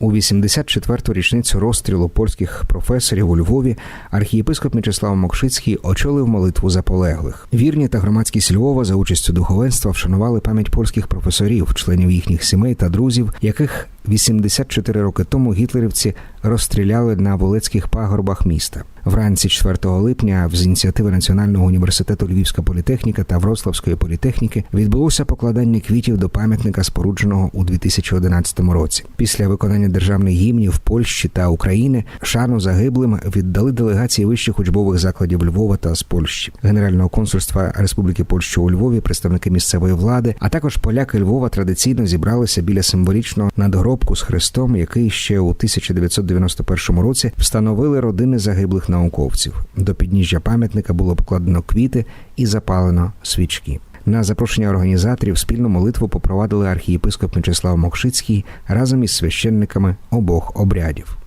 У 84-ту річницю розстрілу польських професорів у Львові архієпископ Мячеслав Мокшицький очолив молитву за полеглих. Вірні та громадськість Львова за участю духовенства вшанували пам'ять польських професорів, членів їхніх сімей та друзів, яких 84 роки тому гітлерівці розстріляли на Волецьких пагорбах міста. Вранці 4 липня з ініціативи Національного університету Львівська політехніка та Вроцлавської політехніки відбулося покладання квітів до пам'ятника, спорудженого у 2011 році. Після виконання державних гімнів Польщі та України шану загиблим віддали делегації вищих учбових закладів Львова та з Польщі, Генерального консульства Республіки Польща у Львові, представники місцевої влади, а також поляки Львова традиційно зібралися біля символічного надгробку з хрестом, який ще у 1991 році встановили родини загиблих науковців. До підніжжя пам'ятника було покладено квіти і запалено свічки. На запрошення організаторів спільну молитву попровадили архієпископ Мячеслав Мокшицький разом із священниками обох обрядів.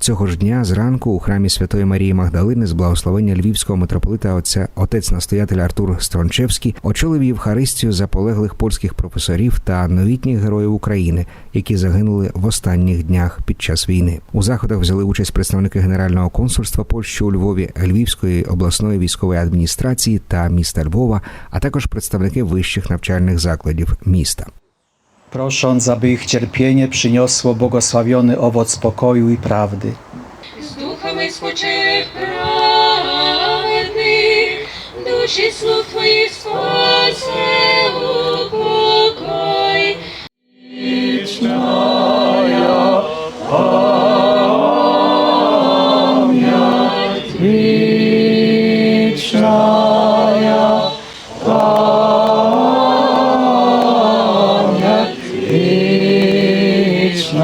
Цього ж дня зранку у храмі Святої Марії Магдалини з благословення львівського митрополита отця отець настоятель Артур Стрончевський очолив Євхаристію за полеглих польських професорів та новітніх героїв України, які загинули в останніх днях під час війни. У заходах взяли участь представники Генерального консульства Польщі у Львові, Львівської обласної військової адміністрації та міста Львова, а також представники вищих навчальних закладів міста. prosząc, aby ich cierpienie przyniosło błogosławiony owoc pokoju i prawdy. Z duchami spoczywnych, duszy słów Twoich spasę, upokoj.